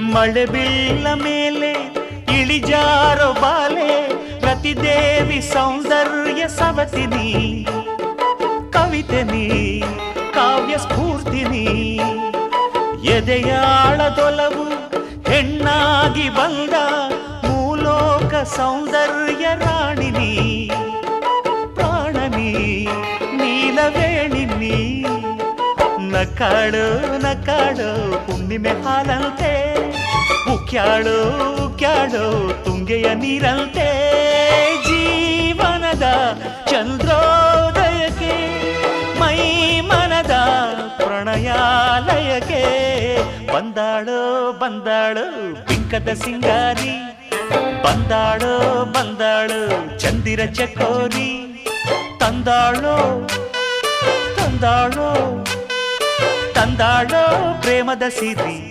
ಮಳೆ ಬೀಳ ಮೇಲೆ ಇಳಿಜಾರೋ ಬಾಲೆ ರತಿದೇವಿ ಸೌಂದರ್ಯ ಸವತಿನಿ ಕವಿತೆ ನೀ ಕಾವ್ಯ ಸ್ಫೂರ್ತಿನಿ ಎದೆಯಾಳದೊಲವು ಹೆಣ್ಣಾಗಿ ಬಂದ ಮೂಲೋಕ ಸೌಂದರ್ಯ ರಾಣಿನಿ ಪ್ರಾಣನಿ ನೀಲವೇಣಿನಿ ನಕಾಡು ನಕ್ಕಾಳು ಹುಣ್ಣಿಮೆ ಹಾಲಂತೆ. ಉಕ್ಯಾಳು ಉಕ್ಯಾಳು, ತುಂಗೆಯ ನೀರಂತೆ. ಜೀವನದ ಚಂದ್ರೋದಯಕ್ಕೆ, ಮೈ ಮನದ ಪ್ರಣಯಾಲಯಕ್ಕೆ. ಬಂದಾಳು ಬಂದಾಳು, ಬಿಂಕದ ಸಿಂಗಾರಿ. ಬಂದಾಳು ಬಂದಾಳು, ಚಂದಿರ ಚಕೋರಿ. ತಂದಾಳು, ತಂದಾಳೋ కందాళో ప్రేమ సిరి.